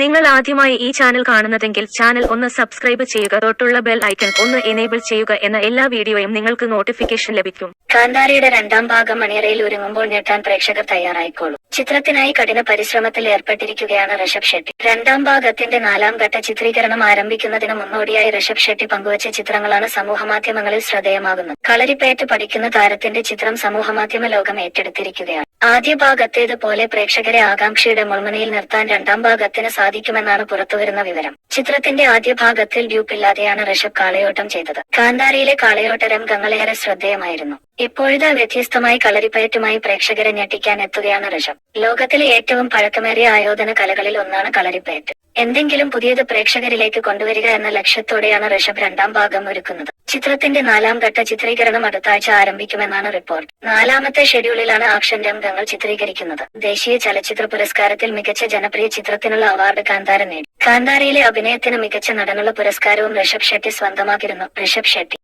നിങ്ങൾ ആദ്യമായി ഈ ചാനൽ കാണുന്നതെങ്കിൽ ചാനൽ ഒന്ന് സബ്സ്ക്രൈബ് ചെയ്യുക. തൊട്ടുള്ള ബെൽ ഐക്കൺ ഒന്ന് എനേബിൾ ചെയ്യുക എന്ന എല്ലാ വീഡിയോയും നിങ്ങൾക്ക് നോട്ടിഫിക്കേഷൻ ലഭിക്കും. കാന്താരിയുടെ രണ്ടാം ഭാഗം മണിയറയിൽ ഒരുങ്ങുമ്പോൾ ഞെട്ടാൻ പ്രേക്ഷകർ തയ്യാറായിക്കോളും. ചിത്രത്തിനായി കഠിന പരിശ്രമത്തിൽ ഏർപ്പെട്ടിരിക്കുകയാണ് ഋഷഭ് ഷെട്ടി. രണ്ടാം ഭാഗത്തിന്റെ നാലാം ഘട്ട ചിത്രീകരണം ആരംഭിക്കുന്നതിന് മുന്നോടിയായി ഋഷഭ് ഷെട്ടി പങ്കുവച്ച ചിത്രങ്ങളാണ് സമൂഹമാധ്യമങ്ങളിൽ ശ്രദ്ധേയമാകുന്നത്. കളരിപ്പയറ്റ് പഠിക്കുന്ന താരത്തിന്റെ ചിത്രം സമൂഹമാധ്യമ ലോകം ഏറ്റെടുത്തിരിക്കുകയാണ്. ആദ്യ ഭാഗത്തേത് പോലെ പ്രേക്ഷകരെ ആകാംക്ഷയുടെ മുൾമുനയിൽ നിർത്താൻ രണ്ടാം ഭാഗത്തിന് സാധിക്കുമെന്നാണ് പുറത്തുവരുന്ന വിവരം. ചിത്രത്തിന്റെ ആദ്യ ഭാഗത്തിൽ ഡ്യൂപ്പില്ലാതെയാണ് ഋഷഭ് കാളയോട്ടം ചെയ്തത്. കാന്താരിയിലെ കാളയോട്ട രംഗങ്ങളേറെ ശ്രദ്ധേയമായിരുന്നു. ഇപ്പോഴിതാ വ്യത്യസ്തമായി കളരിപ്പയറ്റുമായി പ്രേക്ഷകരെ ഞെട്ടിക്കാൻ എത്തുകയാണ് ഋഷഭ്. ലോകത്തിലെ ഏറ്റവും പഴക്കമേറിയ ആയോധന കലകളിൽ ഒന്നാണ് കളരിപ്പയറ്റ്. എന്തെങ്കിലും പുതിയത് പ്രേക്ഷകരിലേക്ക് കൊണ്ടുവരിക എന്ന ലക്ഷ്യത്തോടെയാണ് ഋഷഭ് രണ്ടാം ഭാഗം ഒരുക്കുന്നത്. ചിത്രത്തിന്റെ നാലാം ഘട്ട ചിത്രീകരണം അടുത്താഴ്ച ആരംഭിക്കുമെന്നാണ് റിപ്പോർട്ട്. നാലാമത്തെ ഷെഡ്യൂളിലാണ് ആക്ഷൻ രംഗങ്ങൾ ചിത്രീകരിക്കുന്നത്. ദേശീയ ചലച്ചിത്ര പുരസ്കാരത്തിൽ മികച്ച ജനപ്രിയ ചിത്രത്തിനുള്ള അവാർഡ് കാന്താര നേടി. കാന്താരയിലെ അഭിനയത്തിന് മികച്ച നടനുള്ള പുരസ്കാരവും ഋഷഭ് ഷെട്ടി സ്വന്തമാക്കിയിരുന്നു. ഋഷഭ് ഷെട്ടി